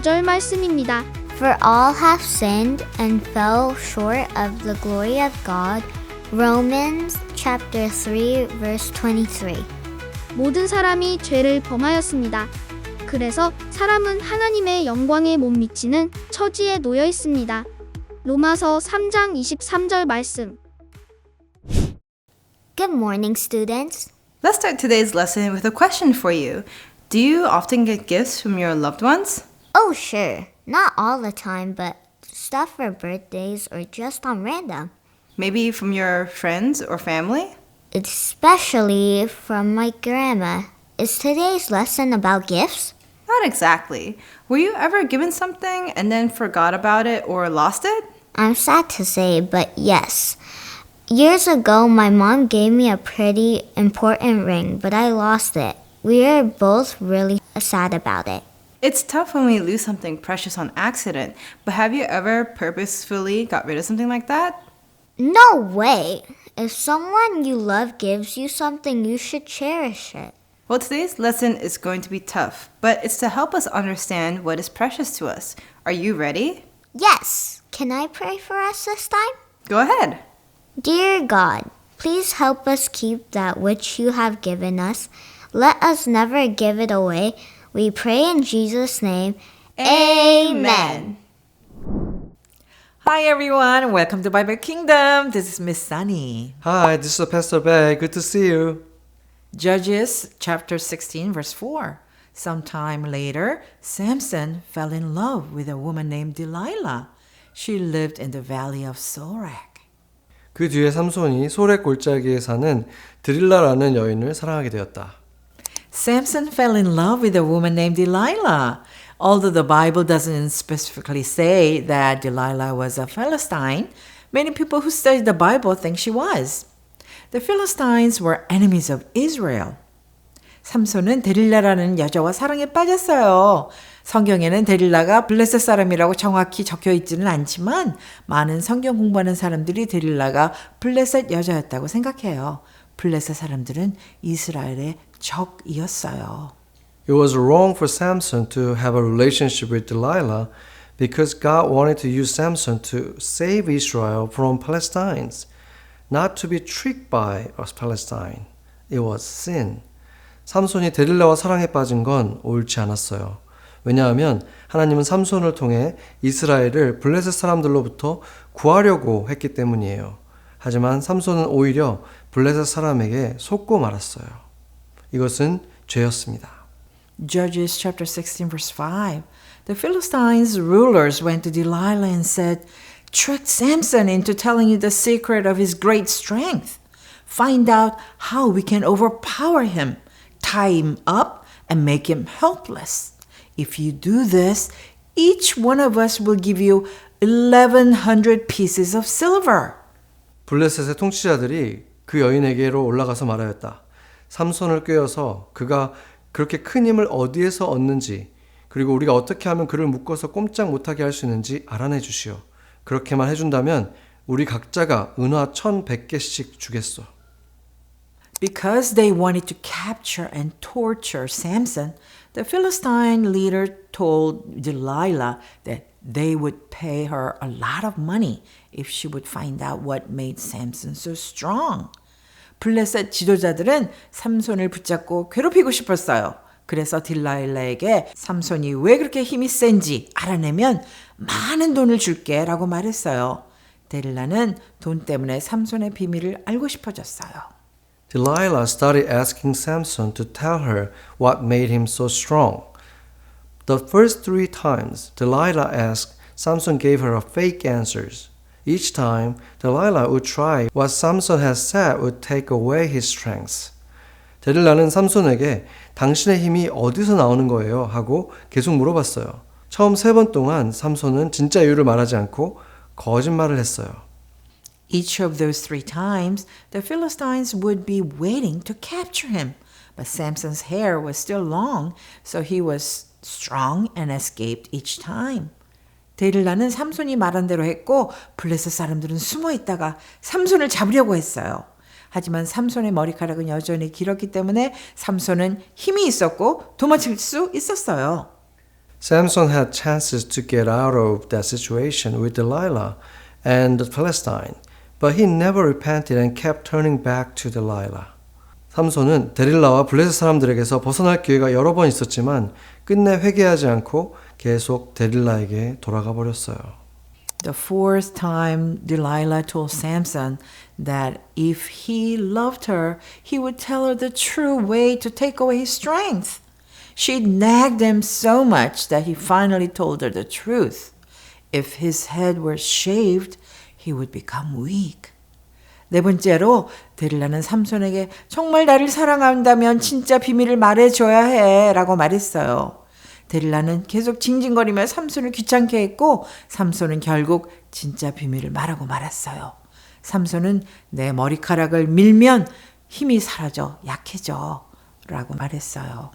9절 말씀입니다. For all have sinned and fell short of the glory of God. Romans chapter 3 verse 23. 모든 사람이 죄를 범하였습니다. 그래서 사람은 하나님의 영광에 못 미치는 처지에 놓여 있습니다. 로마서 3장 23절 말씀. Good morning, students. Let's start today's lesson with a question for you. Do you often get gifts from your loved ones? Oh, sure. Not all the time, but stuff for birthdays or just on random. Maybe from your friends or family? Especially from my grandma. Is today's lesson about gifts? Not exactly. Were you ever given something and then forgot about it or lost it? I'm sad to say, but yes. Years ago, my mom gave me a pretty important ring, but I lost it. We are both really sad about it. It's tough when we lose something precious on accident, but have you ever purposefully got rid of something like that? No way! If someone you love gives you something, you should cherish it. Well, today's lesson is going to be tough, but it's to help us understand what is precious to us. Are you ready? Yes! Can I pray for us this time? Go ahead. Dear God, please help us keep that which you have given us. Let us never give it away. We pray in Jesus' name. Amen. Hi everyone, welcome to Bible Kingdom. This is Miss Sunny. Hi, this is Pastor Bear. Good to see you. Judges chapter 16 verse 4. Sometime later, Samson fell in love with a woman named Delilah. She lived in the valley of Sorek. 그 뒤에 삼손이 소래 골짜기에 사는 드릴라라는 여인을 사랑하게 되었다. Samson fell in love with a woman named Delilah. Although the Bible doesn't specifically say that Delilah was a Philistine, many people who study the Bible think she was. The Philistines were enemies of Israel. 삼손은 데릴라라는 여자와 사랑에 빠졌어요. 성경에는 데릴라가 블레셋 사람이라고 정확히 적혀 있지는 않지만 많은 성경 공부하는 사람들이 데릴라가 블레셋 여자였다고 생각해요. 블레셋 사람들은 이스라엘의 적이었어요. It was wrong for Samson to have a relationship with Delilah because God wanted to use Samson to save Israel from Palestinians, not to be tricked by us Palestine. It was sin. 삼손이 데릴라와 사랑에 빠진 건 옳지 않았어요. 왜냐하면 하나님은 삼손을 통해 이스라엘을 블레셋 사람들로부터 구하려고 했기 때문이에요. 하지만 삼손은 오히려 블레셋 사람에게 속고 말았어요. 이것은 죄였습니다. Judges chapter 16, verse 5. The Philistines' rulers went to Delilah and said, Trick Samson into telling you the secret of his great strength. Find out how we can overpower him, tie him up, and make him helpless. If you do this, each one of us will give you 1,100 pieces of silver. 블레셋의 통치자들이 그 여인에게로 올라가서 말하였다. 삼손을 꿰어서 그가 그렇게 큰 힘을 어디에서 얻는지 그리고 우리가 어떻게 하면 그를 묶어서 꼼짝 못하게 할 수 있는지 알아내 주시오. 그렇게만 해준다면 우리 각자가 은화 1100개씩 주겠소. Because they wanted to capture and torture Samson, the Philistine leader told Delilah that they would pay her a lot of money if she would find out what made Samson so strong. 블레셋 지도자들은 삼손을 붙잡고 괴롭히고 싶었어요. 그래서 딜라일라에게 삼손이 왜 그렇게 힘이 센지 알아내면 많은 돈을 줄게 라고 말했어요. 데릴라는 돈 때문에 삼손의 비밀을 알고 싶어졌어요. Delilah started asking Samson to tell her what made him so strong. The first three times Delilah asked, Samson gave her fake answers. Each time, Delilah would try what Samson had said would take away his strength. 데릴라는 삼손에게 당신의 힘이 어디서 나오는 거예요? 하고 계속 물어봤어요. 처음 세 번 동안 삼손은 진짜 이유를 말하지 않고 거짓말을 했어요. Each of those three times, the Philistines would be waiting to capture him. But Samson's hair was still long, so he was strong and escaped each time. 데릴라는 삼손이 말한 대로 했고 블레셋 사람들은 숨어 있다가 삼손을 잡으려고 했어요. 하지만 삼손의 머리카락은 여전히 길었기 때문에 삼손은 힘이 있었고 도망칠 수 있었어요. Samson had chances to get out of that situation with Delilah and Palestine, but he never repented and kept turning back to Delilah. 삼손은 데릴라와 블레셋 사람들에게서 벗어날 기회가 여러 번 있었지만 끝내 회개하지 않고 계속 데릴라에게 돌아가 버렸어요. The fourth time, Delilah told Samson that if he loved her, he would tell her the true way to take away his strength. She nagged him so much that he finally told her the truth. If his head were shaved, he would become weak. 네 번째로 데릴라는 삼손에게 정말 나를 사랑한다면 진짜 비밀을 말해줘야 해 라고 말했어요. 데릴라는 계속 징징거리며 삼손을 귀찮게 했고 삼손은 결국 진짜 비밀을 말하고 말았어요. 삼손은 내 머리카락을 밀면 힘이 사라져 약해져 라고 말했어요.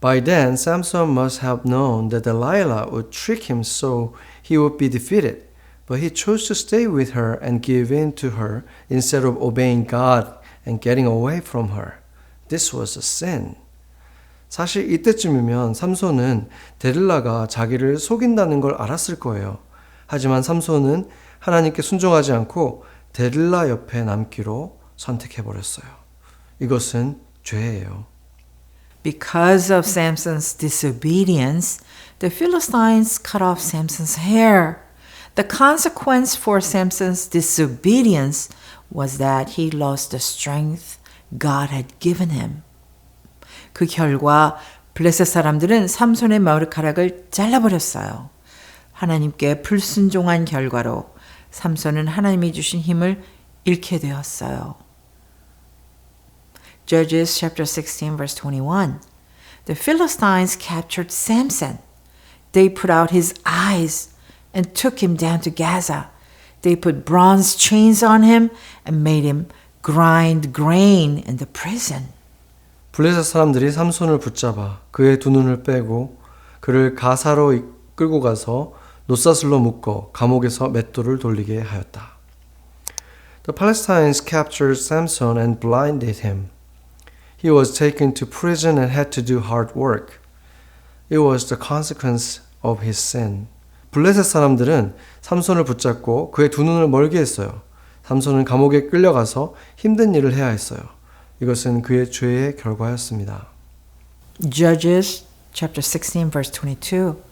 By then, Samson must have known that Delilah would trick him so he would be defeated. But he chose to stay with her and give in to her instead of obeying God and getting away from her. This was a sin. 사실 이때쯤이면 삼손은 데릴라가 자기를 속인다는 걸 알았을 거예요. 하지만 삼손은 하나님께 순종하지 않고 데릴라 옆에 남기로 선택해 버렸어요. 이것은 죄예요. Because of Samson's disobedience, the Philistines cut off Samson's hair. The consequence for Samson's disobedience was that he lost the strength God had given him. 그 결과 블레셋 사람들은 삼손의 머리카락을 잘라버렸어요. 하나님께 불순종한 결과로 삼손은 하나님이 주신 힘을 잃게 되었어요. Judges chapter 16 verse 21. The Philistines captured Samson. They put out his eyes and took him down to Gaza. They put bronze chains on him and made him grind grain in the prison. 블레셋 사람들이 삼손을 붙잡아 그의 두 눈을 빼고 그를 가사로 이- 끌고 가서 노사슬로 묶어 감옥에서 맷돌을 돌리게 하였다. The Palestinians captured Samson and blinded him. He was taken to prison and had to do hard work. It was the consequence of his sin. 블레셋 사람들은 삼손을 붙잡고 그의 두 눈을 멀게 했어요. 삼손은 감옥에 끌려가서 힘든 일을 해야 했어요. 이것은 그의 죄의 결과였습니다. Judges chapter 16 verse 22.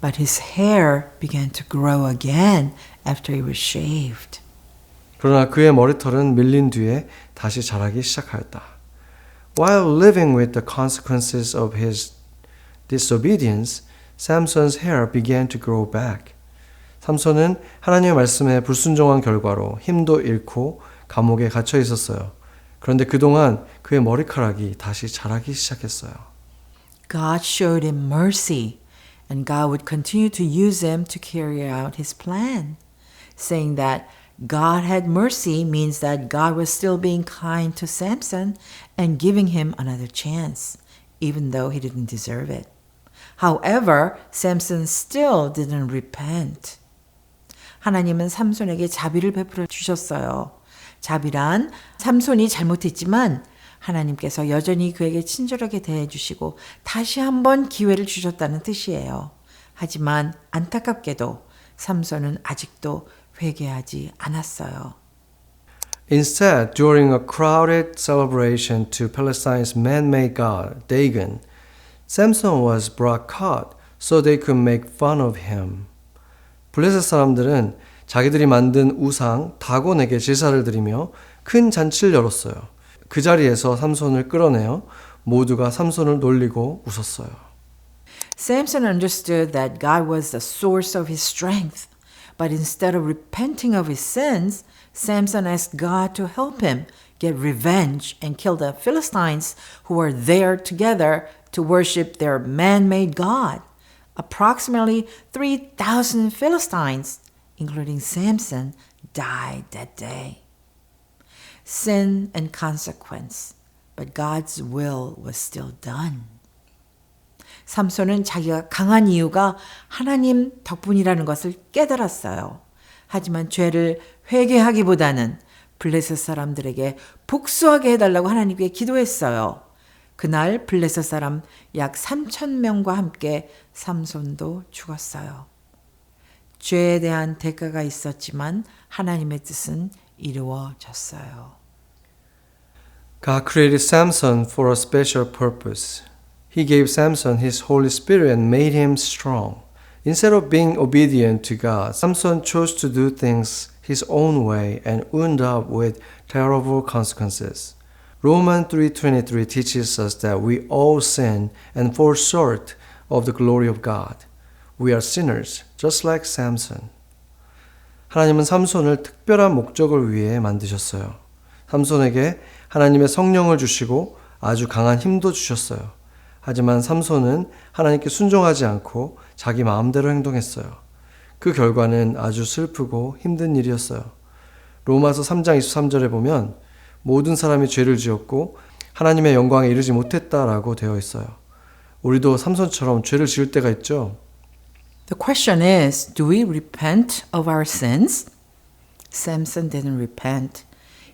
But his hair began to grow again after he was shaved. 그러나 그의 머리털은 밀린 뒤에 다시 자라기 시작하였다. While living with the consequences of his disobedience, Samson's hair began to grow back. 삼손은 하나님의 말씀에 불순종한 결과로 힘도 잃고 감옥에 갇혀 있었어요. 그런데 그동안 그의 머리카락이 다시 자라기 시작했어요. God showed him mercy, and God would continue to use him to carry out his plan. Saying that God had mercy means that God was still being kind to Samson and giving him another chance, even though he didn't deserve it. However, Samson still didn't repent. 하나님은 삼손에게 자비를 베풀어 주셨어요. 자비란 삼손이 잘못했지만 하나님께서 여전히 그에게 친절하게 대해 주시고 다시 한번 기회를 주셨다는 뜻이에요. 하지만 안타깝게도 삼손은 아직도 회개하지 않았어요. Instead, during a crowded celebration to Palestine's man-made god, Dagon, Samson was brought caught so they could make fun of him. 블레셋 사람들은 자기들이 만든 우상 다곤에게 제사를 드리며 큰 잔치를 열었어요. 그 자리에서 삼손을 끌어내어 모두가 삼손을 놀리고 웃었어요. Samson understood that God was the source of his strength, but instead of repenting of his sins, Samson asked God to help him get revenge and kill the Philistines who were there together to worship their man made God. Approximately 3,000 Philistines, including Samson, died that day. Sin and consequence, but God's will was still done. 삼손은 자기가 강한 이유가 하나님 덕분이라는 것을 깨달았어요. 하지만 죄를 회개하기보다는 블레셋 사람들에게 복수하게 해달라고 하나님께 기도했어요. 그날 블레셋 사람 약 3천 명과 함께 삼손도 죽었어요. 죄에 대한 대가가 있었지만 하나님의 뜻은 이루어졌어요. God created Samson for a special purpose. He gave Samson his Holy Spirit and made him strong. Instead of being obedient to God, Samson chose to do things his own way and wound up with terrible consequences. Romans 3:23 teaches us that we all sin and fall short of the glory of God. We are sinners, just like Samson. 하나님은 삼손을 특별한 목적을 위해 만드셨어요. 삼손에게 하나님의 성령을 주시고 아주 강한 힘도 주셨어요. 하지만 삼손은 하나님께 순종하지 않고 자기 마음대로 행동했어요. 그 결과는 아주 슬프고 힘든 일이었어요. 로마서 3장 23절에 보면 모든 사람이 죄를 지었고 하나님의 영광에 이르지 못했다라고 되어 있어요. 우리도 삼손처럼 죄를 지을 때가 있죠. The question is, do we repent of our sins? Samson didn't repent.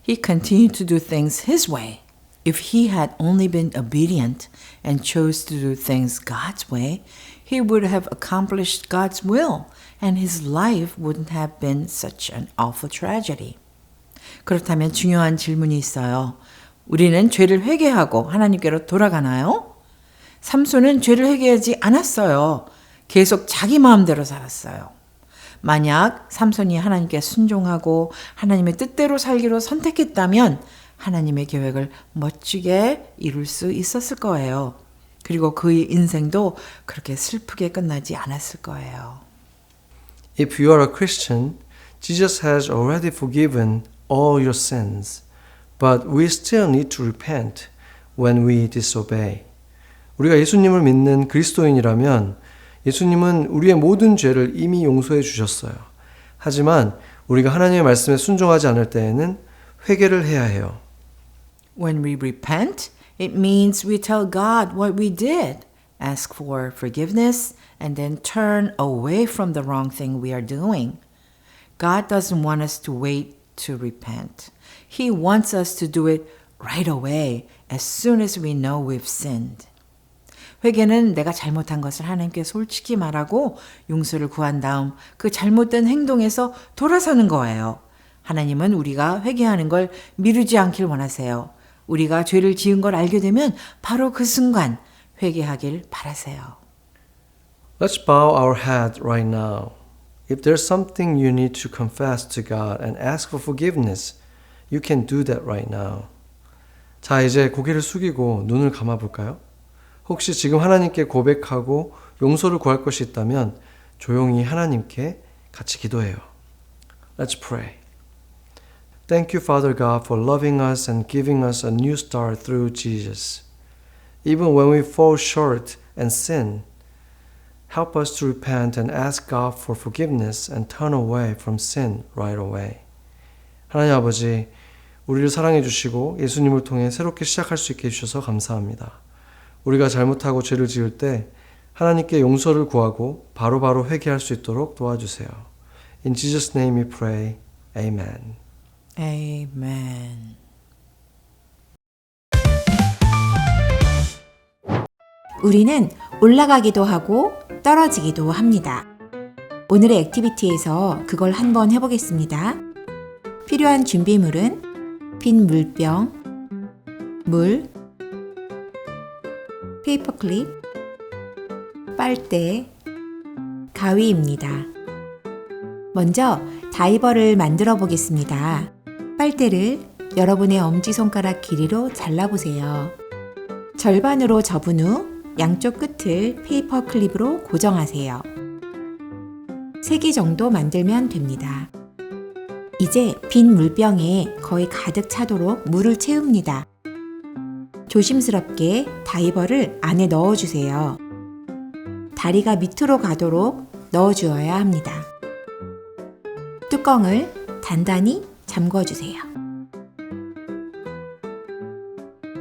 He continued to do things his way. If he had only been obedient and chose to do things God's way, he would have accomplished God's will and his life wouldn't have been such an awful tragedy. 그렇다면 중요한 질문이 있어요. 우리는 죄를 회개하고 하나님께로 돌아가나요? 삼손은 죄를 회개하지 않았어요. 계속 자기 마음대로 살았어요. 만약 삼손이 하나님께 순종하고 하나님의 뜻대로 살기로 선택했다면 하나님의 계획을 멋지게 이룰 수 있었을 거예요. 그리고 그의 인생도 그렇게 슬프게 끝나지 않았을 거예요. If you are a Christian, Jesus has already forgiven all your sins, but we still need to repent when we disobey. 우리가 예수님을 믿는 그리스도인이라면 예수님은 우리의 모든 죄를 이미 용서해 주셨어요. 하지만 우리가 하나님의 말씀에 순종하지 않을 때에는 회개를 해야 해요. When we repent, it means we tell God what we did, ask for forgiveness, and then turn away from the wrong thing we are doing. God doesn't want us to wait to repent. He wants us to do it right away as soon as we know we've sinned. 회개는 내가 잘못한 것을 하나님께 솔직히 말하고 용서를 구한 다음 그 잘못된 행동에서 돌아서는 거예요. 하나님은 우리가 회개하는 걸 미루지 않길 원하세요. 우리가 죄를 지은 걸 알게 되면 바로 그 순간 회개하길 바라세요. Let's bow our head right now. If there's something you need to confess to God and ask for forgiveness, you can do that right now. 자, 이제 고개를 숙이고 눈을 감아 볼까요? 혹시 지금 하나님께 고백하고 용서를 구할 것이 있다면 조용히 하나님께 같이 기도해요. Let's pray. Thank you, Father God, for loving us and giving us a new start through Jesus. Even when we fall short and sin, help us to repent and ask God for forgiveness and turn away from sin right away. 하나님 아버지, 우리를 사랑해 주시고 예수님을 통해 새롭게 시작할 수 있게 해주셔서 감사합니다. 우리가 잘못하고 죄를 지을 때 하나님께 용서를 구하고 바로 바로 회개할 수 있도록 도와주세요. In Jesus' name we pray. Amen. Amen. 우리는 올라가기도 하고 떨어지기도 합니다. 오늘의 액티비티에서 그걸 한번 해보겠습니다. 필요한 준비물은 빈 물병, 물, 페이퍼 클립, 빨대, 가위입니다. 먼저 다이버를 만들어 보겠습니다. 빨대를 여러분의 엄지손가락 길이로 잘라보세요. 절반으로 접은 후 양쪽 끝을 페이퍼 클립으로 고정하세요. 3개 정도 만들면 됩니다. 이제 빈 물병에 거의 가득 차도록 물을 채웁니다. 조심스럽게 다이버를 안에 넣어주세요. 다리가 밑으로 가도록 넣어주어야 합니다. 뚜껑을 단단히 잠궈주세요.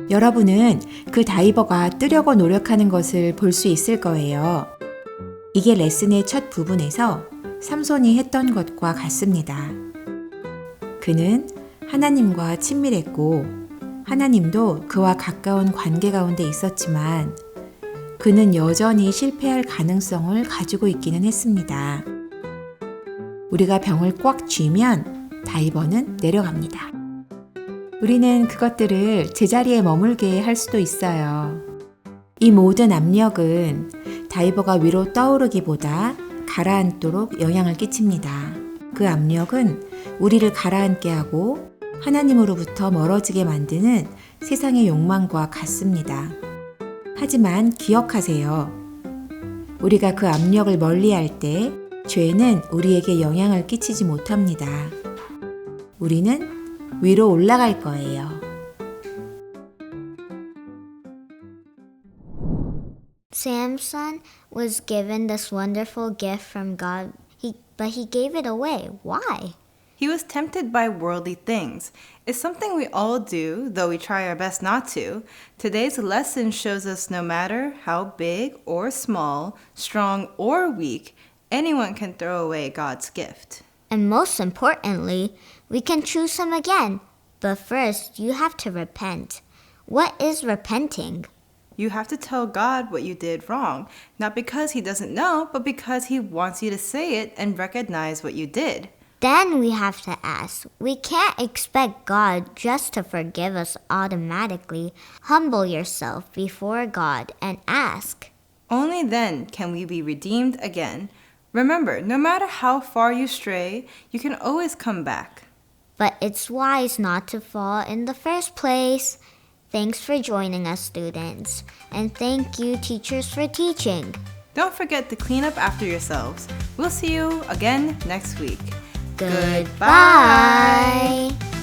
여러분은 그 다이버가 뜨려고 노력하는 것을 볼 수 있을 거예요. 이게 레슨의 첫 부분에서 삼손이 했던 것과 같습니다. 그는 하나님과 친밀했고 하나님도 그와 가까운 관계 가운데 있었지만 그는 여전히 실패할 가능성을 가지고 있기는 했습니다. 우리가 병을 꽉 쥐면 다이버는 내려갑니다. 우리는 그것들을 제자리에 머물게 할 수도 있어요. 이 모든 압력은 다이버가 위로 떠오르기보다 가라앉도록 영향을 끼칩니다. 그 압력은 우리를 가라앉게 하고 하나님으로부터 멀어지게 만드는 세상의 욕망과 같습니다. 하지만 기억하세요. 우리가 그 압력을 멀리 할 때 죄는 우리에게 영향을 끼치지 못합니다. 우리는 위로 올라갈 거예요. Samson was given this wonderful gift from God, he, but he gave it away. Why? He was tempted by worldly things. It's something we all do, though we try our best not to. Today's lesson shows us no matter how big or small, strong or weak, anyone can throw away God's gift. And most importantly, we can choose him again. But first, you have to repent. What is repenting? You have to tell God what you did wrong, not because He doesn't know, but because He wants you to say it and recognize what you did. Then we have to ask. We can't expect God just to forgive us automatically. Humble yourself before God and ask. Only then can we be redeemed again. Remember, no matter how far you stray, you can always come back. But it's wise not to fall in the first place. Thanks for joining us, students. And thank you, teachers, for teaching. Don't forget to clean up after yourselves. We'll see you again next week. Goodbye. Goodbye.